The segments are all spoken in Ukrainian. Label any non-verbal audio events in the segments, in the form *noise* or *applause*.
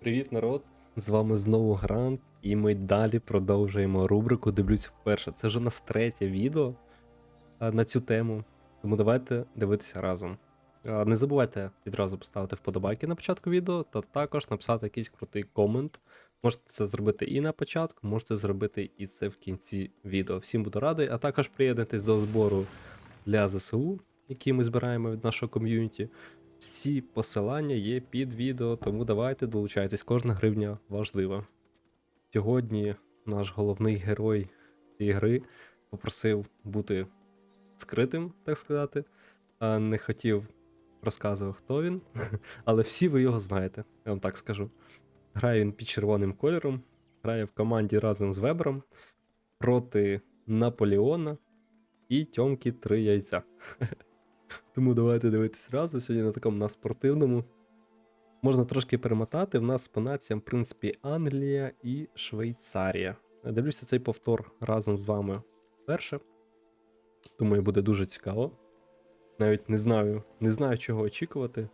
Привіт, народ! З вами знову Грант, і ми далі продовжуємо рубрику Дивлюся вперше. Це вже у нас третє відео на цю тему. Тому давайте дивитися разом. Не забувайте відразу поставити вподобайки на початку відео, та також написати якийсь крутий комент. Можете це зробити і на початку, можете зробити і це в кінці відео. Всім буду радий, а також приєднатись до збору для ЗСУ, який ми збираємо від нашого ком'юніті. Всі посилання є під відео, тому давайте долучайтесь, кожна гривня важлива. Сьогодні наш головний герой цієї гри попросив бути скритим, так сказати. Не хотів розказувати, хто він, *laughs* але всі ви його знаєте, я вам так скажу. Грає він під червоним кольором, грає в команді разом з Вебером проти Наполеона і Тьомки три яйця. *laughs* Тому давайте дивитись разом сьогодні на такому на спортивному. Можна трошки перемотати. В нас по націям, в принципі, Англія і Швейцарія. Дивлюся цей повтор разом з вами вперше. Думаю, буде дуже цікаво. Навіть не знаю, не знаю, чого очікувати.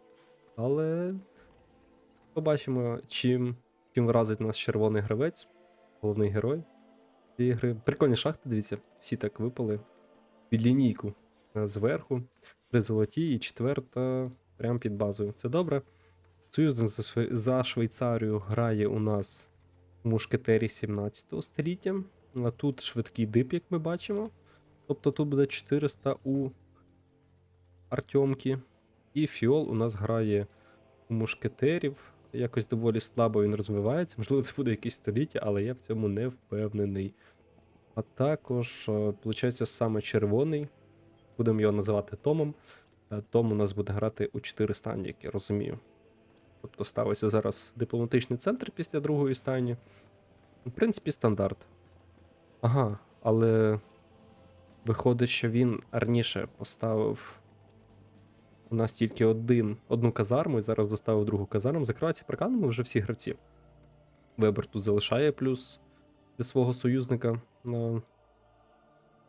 Але побачимо, чим, чим вразить нас червоний гравець, головний герой цієї гри. Прикольні шахти, дивіться, всі так випали. Під лінійку зверху три золоті і четверта прямо під базою. Це добре. Союзник за, Швейцарію грає у нас мушкетері 17 століття. А тут швидкий дип, як ми бачимо. Тобто тут буде 400 у Артемки. І Фіол у нас грає у мушкетерів. Якось доволі слабо він розвивається. Можливо, це буде якесь століття, але я в цьому не впевнений. А також, виходить, саме червоний будемо його називати Томом. Е, Том у нас буде грати у 4 стані, як я розумію. Тобто ставиться зараз дипломатичний центр після другої стані. В принципі, стандарт. Ага, але виходить, що він раніше поставив у нас тільки один, одну казарму і зараз доставив другу казарму. Закриваються приканами вже всі гравці. Вебер тут залишає плюс для свого союзника на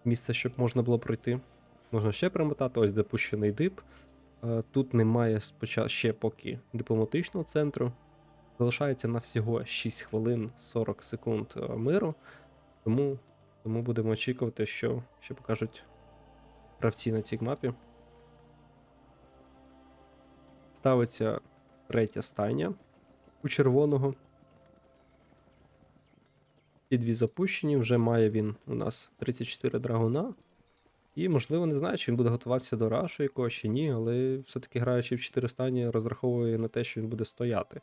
місце, щоб можна було пройти. Можна ще перемотати, ось допущений дип. Е, Тут немає спочатку ще поки дипломатичного центру. Залишається на всього 6 хвилин 40 секунд е, миру. Тому, тому будемо очікувати, що, що покажуть гравці на цій мапі. Ставиться третя стайня у червоного. Ці дві запущені, вже має він у нас 34 драгуна. І, можливо, не знаю, чи він буде готуватися до рашу якогось чи ні, але все-таки граючи в 4 стані, розраховує на те, що він буде стояти.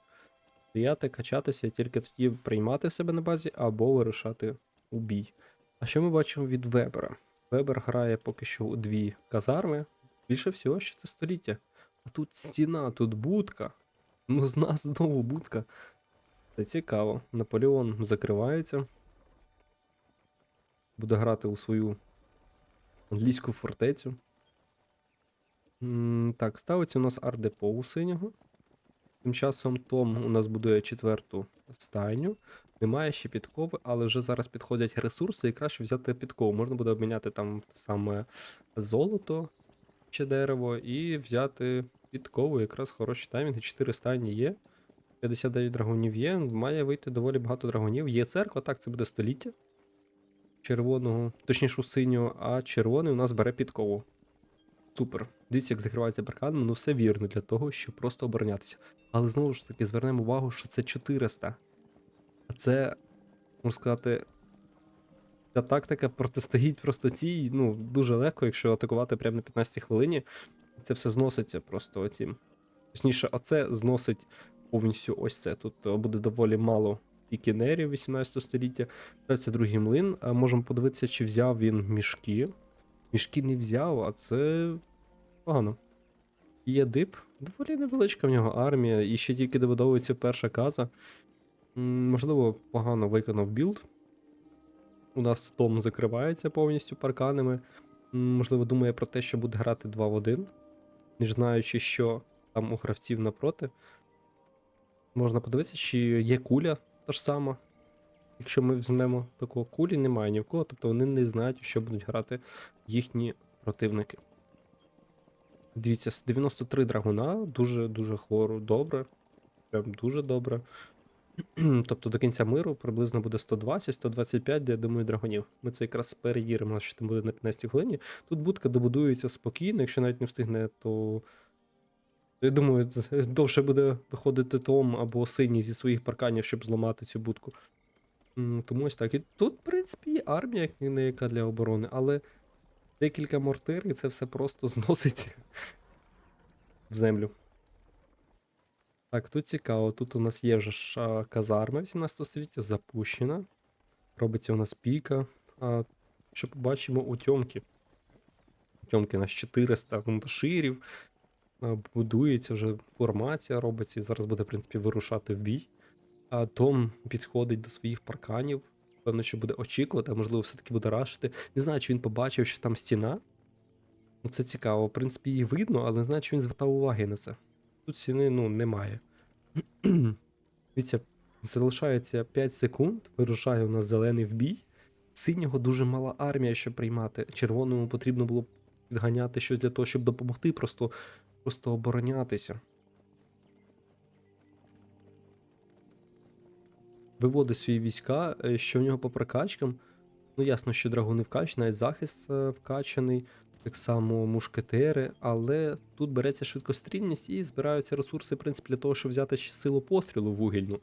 Стояти, качатися і тільки тоді приймати себе на базі або вирушати у бій. А що ми бачимо від Вебера? Вебер грає поки що у дві казарми. Більше всього, що це століття. А тут стіна, тут будка. Ну, з нас знову будка. Це цікаво. Наполеон закривається. Буде грати у свою англійську фортецю. Так, ставиться у нас ардепо у синього. Тим часом Том у нас будує четверту стайню. Немає ще підкови, але вже зараз підходять ресурси, і краще взяти підкову. Можна буде обміняти там саме золото чи дерево, і взяти підкову. Якраз хороші таймінги. 4 стайні є. 59 драгунів є. Має вийти доволі багато драгунів. Є церква, так, це буде століття червоного, точніше синього, а червоний у нас бере підкову. Супер. Дивіться, як закривається парканом, ну все вірно для того, щоб просто оборонятися. Але знову ж таки, звернемо увагу, що це 400. А це, можна сказати, ця тактика протистоїть просто цій, ну, дуже легко, якщо атакувати прямо на 15 хвилині. Це все зноситься просто оцім. Точніше, оце зносить повністю ось це. Тут е, буде доволі мало пікінерів 18 століття. Це другий млин. А можемо подивитися, чи взяв він мішки. Мішки не взяв, а це погано. Є дип, доволі невеличка в нього армія, і ще тільки добудовується перша каза. Можливо, погано виконав білд. У нас Том закривається повністю парканами. Можливо, думає про те, що буде грати 2 в 1, ніж знаючи, що там у гравців напроти. Можна подивитися, чи є куля та ж сама. Якщо ми візьмемо такого кулі, немає ні в кого, тобто вони не знають, що будуть грати їхні противники. Дивіться, 93 драгуна, дуже-дуже хору добре. Прям дуже добре. *clears throat* Тобто до кінця миру приблизно буде 120-125, де я думаю, драгонів. Ми це якраз перевіримо, що там буде на 15 хвилині. Тут будка добудується спокійно, якщо навіть не встигне, то. Я думаю, *laughs* довше буде виходити Том або синій зі своїх парканів, щоб зламати цю будку. Тому ось так. І тут, в принципі, є армія, не яка для оборони, але декілька мортир, і це все просто *laughs* зноситься в землю. Так, тут цікаво. Тут у нас є вже казарма 18 століття, запущена. Робиться у нас піка. А, що побачимо у Тьомки. У Тьомки у нас 400 мундаширів. А, Будується вже формація робиться, і зараз буде, в принципі, вирушати в бій. А Том підходить до своїх парканів. Певно, що буде очікувати, а можливо, все-таки буде рашити. Не знаю, чи він побачив, що там стіна. Ну, це цікаво. В принципі, її видно, але не знаю, чи він звертав уваги на це. Тут стіни, ну, немає. *clears throat* Дивіться, залишається 5 секунд, вирушає у нас зелений в бій. Синього дуже мала армія, щоб приймати. Червоному потрібно було підганяти щось для того, щоб допомогти, просто, просто оборонятися. Виводить свої війська, е, що в нього по прокачкам. Ну, ясно, що драгуни вкачані, навіть захист е, вкачаний, так само мушкетери, але тут береться швидкострільність і збираються ресурси, в принципі, для того, щоб взяти ще силу пострілу вугільну.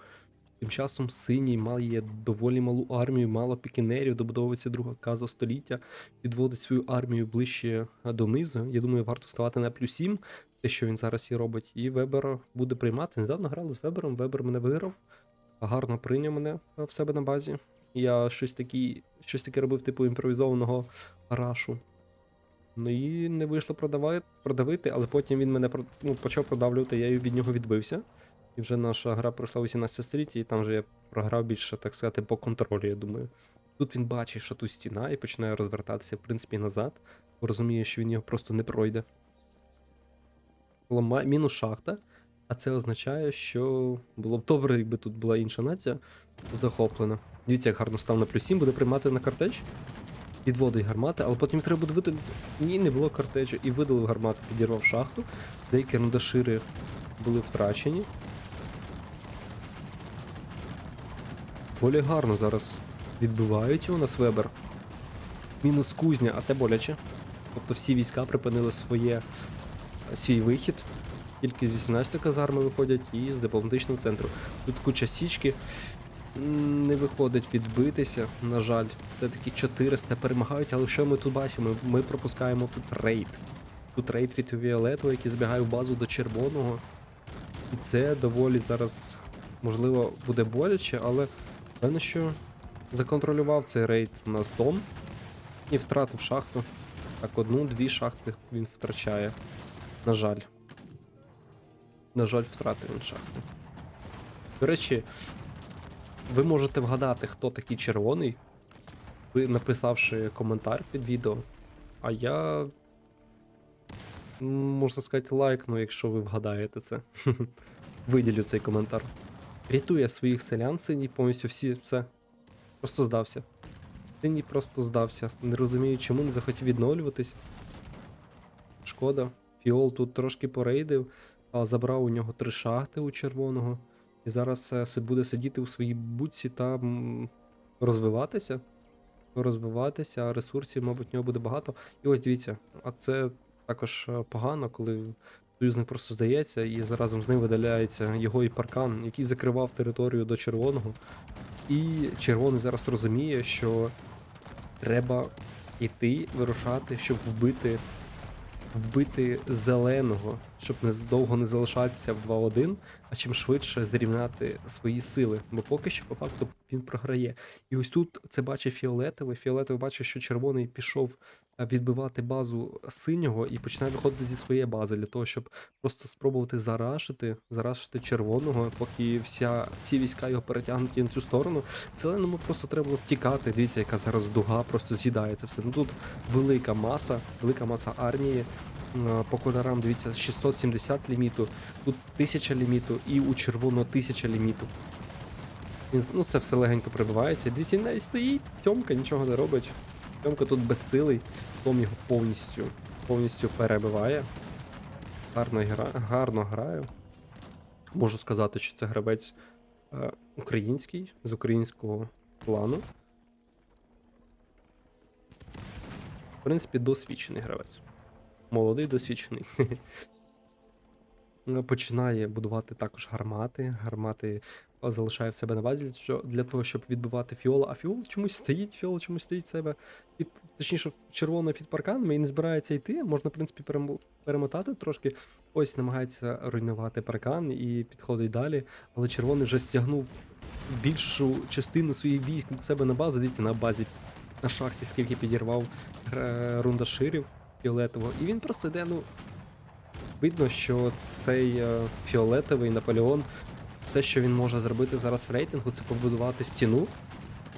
Тим часом синій має доволі малу армію, мало пікінерів, добудовується друга каза століття, підводить свою армію ближче е, донизу. Я думаю, варто ставати на плюс 7, те, що він зараз і робить. І Вебер буде приймати. Недавно грали з Вебером, Вебер мене виграв, гарно прийняв мене е, в себе на базі. Я щось такі, щось таке робив, типу імпровізованого рашу. Ну і не вийшло продавати, продавити, але потім він мене ну, почав продавлювати, я від нього відбився. І вже наша гра пройшла 18 століття, і там вже я програв більше, так сказати, по контролю, я думаю. Тут він бачить, що тут стіна, і починає розвертатися, в принципі, назад, розуміє, що він його просто не пройде. Мінус шахта, а це означає, що було б добре, якби тут була інша нація захоплена. Дивіться, як гарно став на плюс 7, буде приймати на картеч. Підводить гармати, але потім треба буде видалити. Ні, не було картечу. І видалив гармату, підірвав шахту. Деякі рандашири були втрачені. Волі гарно зараз відбивають у нас Вебер. Мінус кузня, а це боляче. Тобто всі війська припинили своє, свій вихід. Тільки з 18 казарми виходять і з дипломатичного центру. Тут куча січки. Не виходить відбитися, на жаль. Все-таки 400 перемагають, але що ми тут бачимо? Ми пропускаємо тут рейд. Тут рейд від Фіолетового, який збігає в базу до червоного. І це доволі зараз, можливо, буде боляче, але певно, що законтролював цей рейд у нас Дом і втратив шахту. Так, одну-дві шахти він втрачає. На жаль. На жаль, втратив він шахти. До речі, ви можете вгадати, хто такий червоний, ви написавши коментар під відео. А я. Можна сказати, лайкну, якщо ви вгадаєте це. *laughs* Виділю цей коментар. Рятує своїх селян синій повністю всі все. Просто здався. Синій просто здався. Не розумію, чому не захотів відновлюватись. Шкода. Фіол тут трошки порейдив, забрав у нього три шахти у червоного. І зараз е, буде сидіти у своїй будці та розвиватися. Розвиватися, а ресурсів, мабуть, в нього буде багато. І ось дивіться, а це також е, погано, коли союзник просто здається, і заразом з ним видаляється його і паркан, який закривав територію до червоного. І червоний зараз розуміє, що треба йти, вирушати, щоб вбити вбити зеленого, щоб не довго не залишатися в 2-1, а чим швидше зрівняти свої сили. Бо поки що, по факту, він програє. І ось тут це бачить фіолетовий. Фіолетовий бачить, що червоний пішов відбивати базу синього і починає виходити зі своєї бази для того, щоб просто спробувати зарашити, зарашити червоного, поки вся, всі війська його перетягнуті на цю сторону. Зеленому просто треба втікати. Дивіться, яка зараз дуга просто з'їдає це все. Ну тут велика маса, велика маса армії. Е, По кольорам, дивіться, 670 ліміту, тут 1000 ліміту і у червоного 1000 ліміту. Він, ну це все легенько прибивається. Дивіться, навіть стоїть, Тьомка нічого не робить. Тьомка тут безсилий, Том його повністю, повністю перебиває. Гарно, гра... Гарно грає. Можу сказати, що це гравець е, український, з українського плану. В принципі, досвідчений гравець. Молодий, досвідчений. *laughs* Починає будувати також гармати. Гармати е, залишає в себе на базі що, для того, щоб відбивати фіола. А фіол чомусь стоїть, фіол чомусь стоїть в себе під, точніше, червоно під парканами і не збирається йти. Можна, в принципі, перемо- перемотати трошки. Ось намагається руйнувати паркан і підходить далі. Але червоний вже стягнув більшу частину своїх військ до себе на базу. Дивіться, на базі на шахті, скільки підірвав е, рундаширів фіолетового. І він просто йде, ну. Видно, що цей е, фіолетовий Наполеон, все, що він може зробити зараз в рейтингу, це побудувати стіну.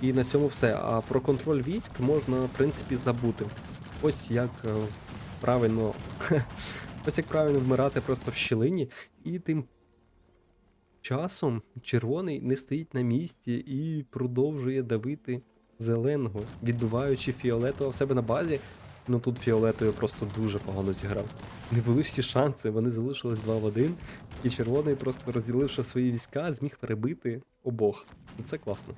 І на цьому все. А про контроль військ можна, в принципі, забути. Ось як е, правильно. *laughs* Ось як правильно вмирати просто в щілині, і тим часом червоний не стоїть на місці і продовжує давити зеленого, відбиваючи фіолетового в себе на базі. Ну тут фіолетовий просто дуже погано зіграв. Не були всі шанси, вони залишились 2 в 1, і червоний, просто розділивши свої війська, зміг перебити обох. І це класно.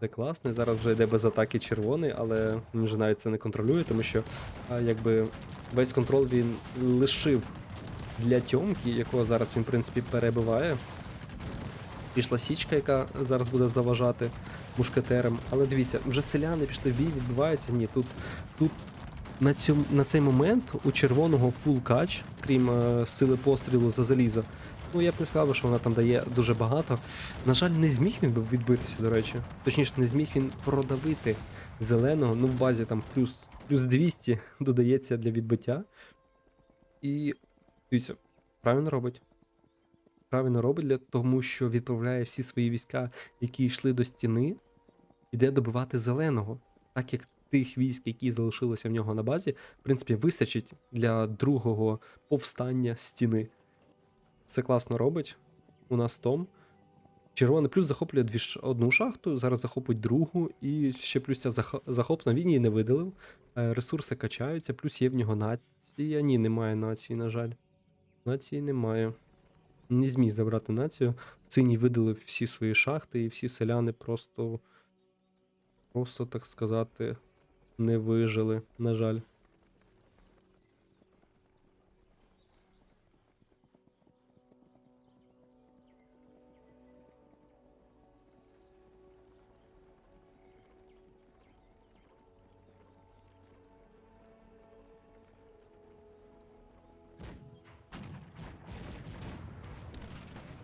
Це класно. Зараз вже йде без атаки червоний, але він вже навіть це не контролює, тому що а, якби весь контроль він лишив для Тьомки, якого зараз він, в принципі, перебиває. Пішла січка, яка зараз буде заважати мушкетерам. Але дивіться, вже селяни пішли в бій, відбиваються. Ні, тут, тут на, цьому, на цей момент у червоного фул кач, крім е, сили пострілу за залізо. Ну, я б не сказав, що вона там дає дуже багато. На жаль, не зміг він би відбитися, до речі. Точніше, не зміг він продавити зеленого. Ну, в базі там плюс, плюс 200 додається для відбиття. І дивіться, правильно робить. Правильно робить для тому, що відправляє всі свої війська, які йшли до стіни, іде добивати зеленого. Так як тих військ, які залишилися в нього на базі, в принципі, вистачить для другого повстання стіни. Це класно робить. У нас Том. Червоний плюс захоплює дві одну шахту, зараз захопить другу, і ще плюс ця зах... захоплена. Він її не видалив. Е, Ресурси качаються, плюс є в нього нація. Ні, немає нації, на жаль. Нації немає. Не зміг забрати націю. Синій видалив всі свої шахти, і всі селяни просто. Просто, так сказати, не вижили, на жаль.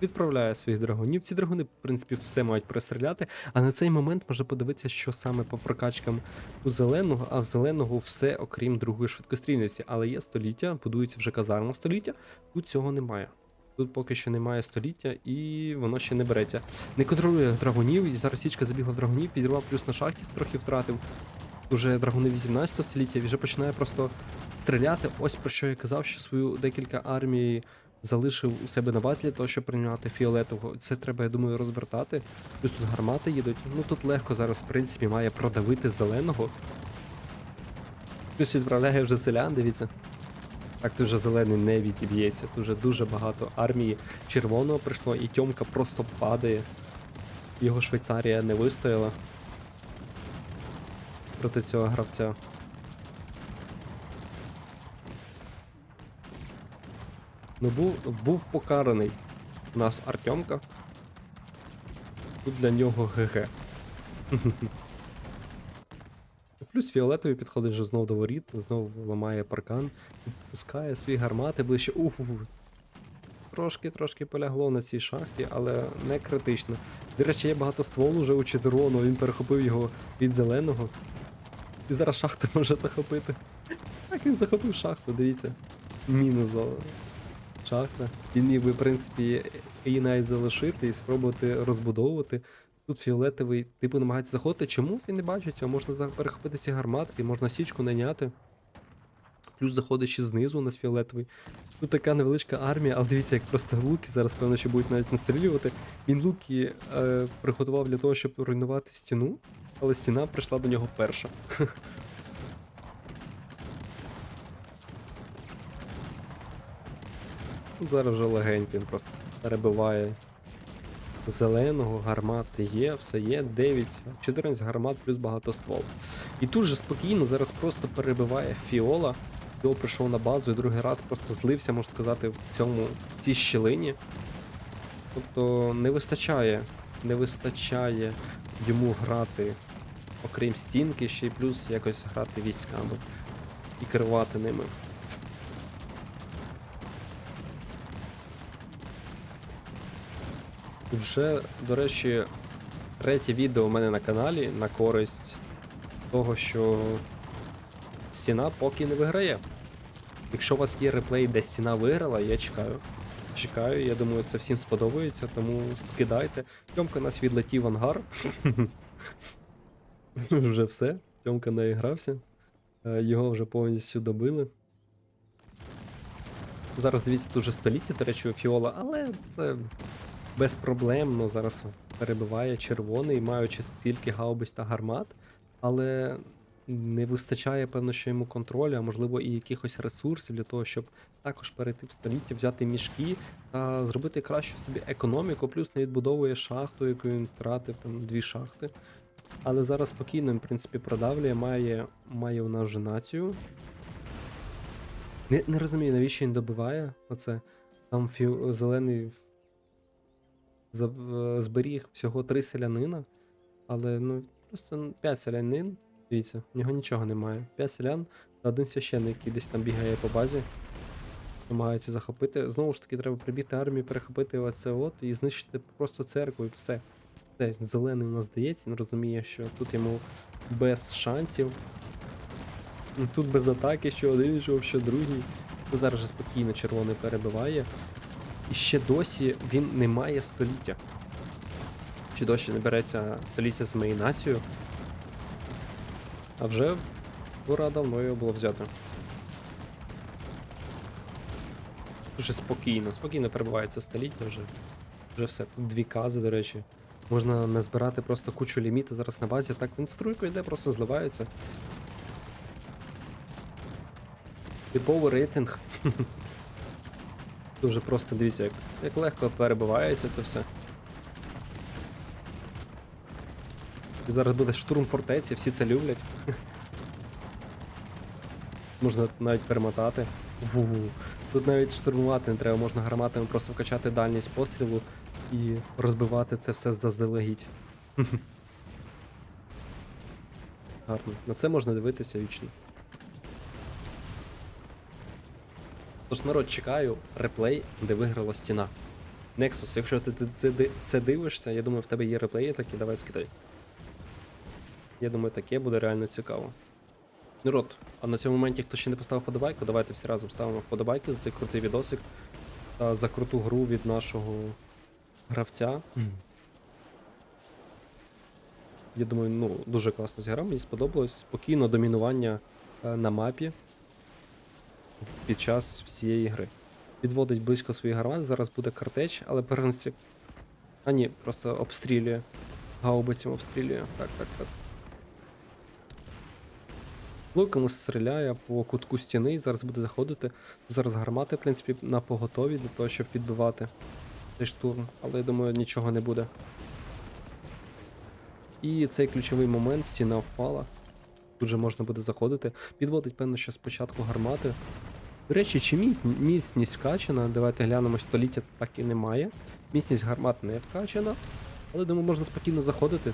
Відправляє своїх драгунів. Ці драгуни, в принципі, все мають перестріляти. А на цей момент може подивитися, що саме по прокачкам у зеленого, а в зеленого все окрім другої швидкострільності. Але є століття, будується вже казарма століття. Тут цього немає. Тут поки що немає століття, і воно ще не береться. Не контролює драгунів, і зараз січка забігла в драгунів, підірвав плюс на шахті, трохи втратив. Уже драгуни 18 століття, і вже починає просто стріляти. Ось про що я казав, що свою декілька армій залишив у себе на для того, щоб прийняти фіолетового. Це треба, я думаю, розвертати. Плюс тут гармати їдуть. Ну тут легко зараз, в принципі, має продавити зеленого. Плюс відправляє вже селян, дивіться. Так, тут вже зелений не відіб'ється. Тут вже дуже багато армії червоного прийшло, і Тьомка просто падає. Його Швейцарія не вистояла проти цього гравця. Ну, був, був покараний у нас Артемка. Тут для нього ГГ. *laughs* Плюс фіолетовий підходить вже знов до воріт, знов ламає паркан, пускає свої гармати ближче. Уф, Трошки, трошки полягло на цій шахті, але не критично. До речі, є багато стволу вже у червоного, він перехопив його від зеленого. І зараз шахту *laughs* може захопити. Так він захопив шахту, дивіться. Мінус за- шахта. Він міг би, в принципі, її навіть залишити і спробувати розбудовувати. Тут фіолетовий, типу, намагається заходити. Чому він не бачить цього? Можна перехопити ці гарматки, можна січку найняти. Плюс заходить ще знизу у нас фіолетовий. Тут така невеличка армія, але дивіться, як просто луки зараз, певно, що будуть навіть настрілювати. Він луки е, приготував для того, щоб руйнувати стіну, але стіна прийшла до нього перша. Зараз вже легенько він просто перебиває зеленого, гармати є, все є. 9, 14 гармат плюс багатоствол. І тут же спокійно зараз просто перебиває Фіола. Фіол прийшов на базу і другий раз просто злився, можна сказати, в цьому в цій щілині. Тобто не вистачає, не вистачає йому грати, окрім стінки, ще й плюс якось грати військами і керувати ними. Вже, до речі, третє відео у мене на каналі на користь того, що стіна поки не виграє. Якщо у вас є реплей, де стіна виграла, я чекаю. Чекаю, я думаю, це всім сподобається, тому скидайте. Тьомка нас відлетів в ангар. *laughs* Вже все. Тьомка наігрався. Е, Його вже повністю добили. Зараз дивіться, тут же століття, до речі, у Фіола, але це безпроблемно зараз перебиває червоний, маючи стільки гаубиць та гармат, але не вистачає, певно, що йому контролю, а можливо і якихось ресурсів для того, щоб також перейти в століття, взяти мішки та зробити кращу собі економіку, плюс не відбудовує шахту, яку він втратив, там дві шахти. Але зараз спокійно, в принципі, продавлює, має, має у нас вже націю. Не, не розумію, навіщо він добиває оце. Там фіо, зелений зберіг всього три селянина, але ну просто 5 селянин. Дивіться, в нього нічого немає. 5 селян та один священник, який десь там бігає по базі. Намагається захопити. Знову ж таки, треба прибігти армію, перехопити оце от і знищити просто церкву і все. Все, зелений у нас здається, він розуміє, що тут йому без шансів. Ну, Тут без атаки, що один йшов, що другий. Ну, Зараз же спокійно червоний перебиває. І ще досі він не має століття. Чи досі не береться століття з моєю нацією. А вже пора давно його було взято. Дуже спокійно, спокійно перебувається століття вже. Вже все. Тут дві кази, до речі. Можна назбирати просто кучу ліміту зараз на базі. Так він струйку йде, просто зливається. Типовий рейтинг. *laughs* Дуже просто дивіться, як, як легко перебивається це все. І зараз буде штурм фортеці, всі це люблять. *laughs* Можна навіть перемотати. Тут навіть штурмувати не треба, можна гарматами просто вкачати дальність пострілу і розбивати це все заздалегідь. *laughs* Гарно. На це можна дивитися вічно. Тож, народ, чекаю реплей, де виграла стіна. Nexus, якщо ти це дивишся, я думаю, в тебе є реплеї такі, давай скидай. Я думаю, таке буде реально цікаво. Народ, а на цьому моменті, хто ще не поставив подобайку, давайте всі разом ставимо вподобайки за цей крутий відосик та за круту гру від нашого гравця. Я думаю, ну, дуже класно зіграв, мені сподобалось. Спокійно домінування е, на мапі під час всієї гри. Підводить близько своїх гармат, зараз буде картеч, але переносить. А ні, просто обстрілює. Гаубицям обстрілює. Так, так, так. Луком стріляє по кутку стіни і зараз буде заходити. Зараз гармати, в принципі, на поготові для того, щоб відбивати цей штурм, але я думаю, нічого не буде. І цей ключовий момент, стіна впала. Тут же можна буде заходити. Підводить, певно, що спочатку гармати. До речі, чи міцність вкачана? Давайте глянемо, століття так і немає. Міцність гармат не вкачана. Але думаю, можна спокійно заходити.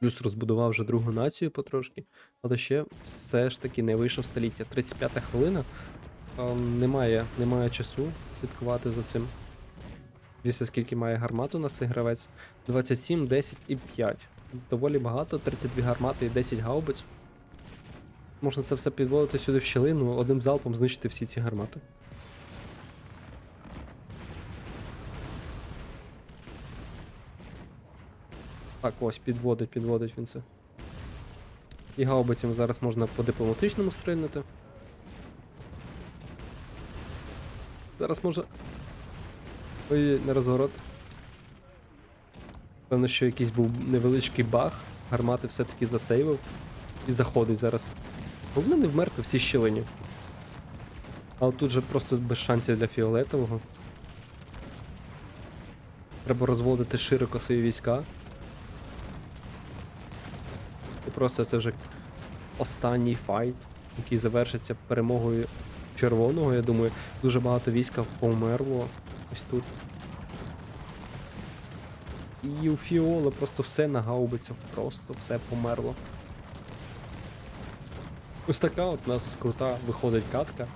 Плюс розбудував вже другу націю потрошки. Але ще все ж таки не вийшов століття. 35 хвилина. А, немає, немає часу слідкувати за цим. Дивіться, скільки має гармат у нас гравець. 27, 10 і 5. Доволі багато, 32 гармати і 10 гаубиць. Можна це все підводити сюди в щілину, одним залпом знищити всі ці гармати. Так, ось, підводить, підводить він це. І гаубицям зараз можна по дипломатичному стрільнути. Зараз може. Ой, не розворот. Певно, що якийсь був невеличкий баг. Гармати все-таки засейвив. І заходить зараз. Не вмерти в цій щілині. Але тут же просто без шансів для фіолетового. Треба розводити широко свої війська. І просто це вже останній файт, який завершиться перемогою червоного. Я думаю, дуже багато війська померло ось тут. І у Фіоли просто все на гаубицях, просто все померло. Ось така от у нас крута виходить катка.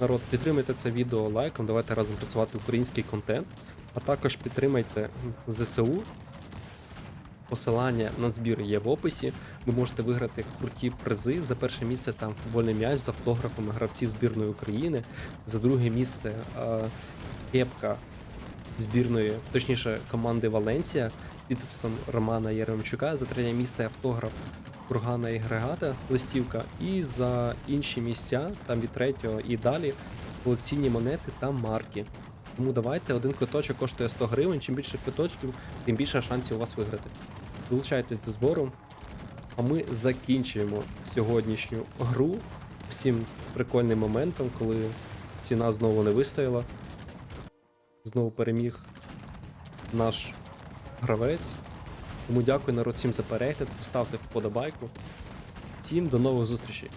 Народ, підтримайте це відео лайком, давайте разом просувати український контент, а також підтримайте ЗСУ. Посилання на збір є в описі. Ви можете виграти круті призи. За перше місце там футбольний м'яч з автографами гравців збірної України. За друге місце е, кепка збірної, точніше, команди Валенсія підписом Романа Яремчука. За третє місце автограф Кургана і Грегата, листівка. І за інші місця, там від третього і далі, колекційні монети та марки. Тому давайте один квиточок коштує 100 гривень. Чим більше квиточків, тим більше шансів у вас виграти. Долучайтесь до збору. А ми закінчуємо сьогоднішню гру всім прикольним моментом, коли ціна знову не вистояла. Знову переміг наш гравець. Тому дякую народ всім за перегляд. Поставте вподобайку. Всім до нових зустрічей.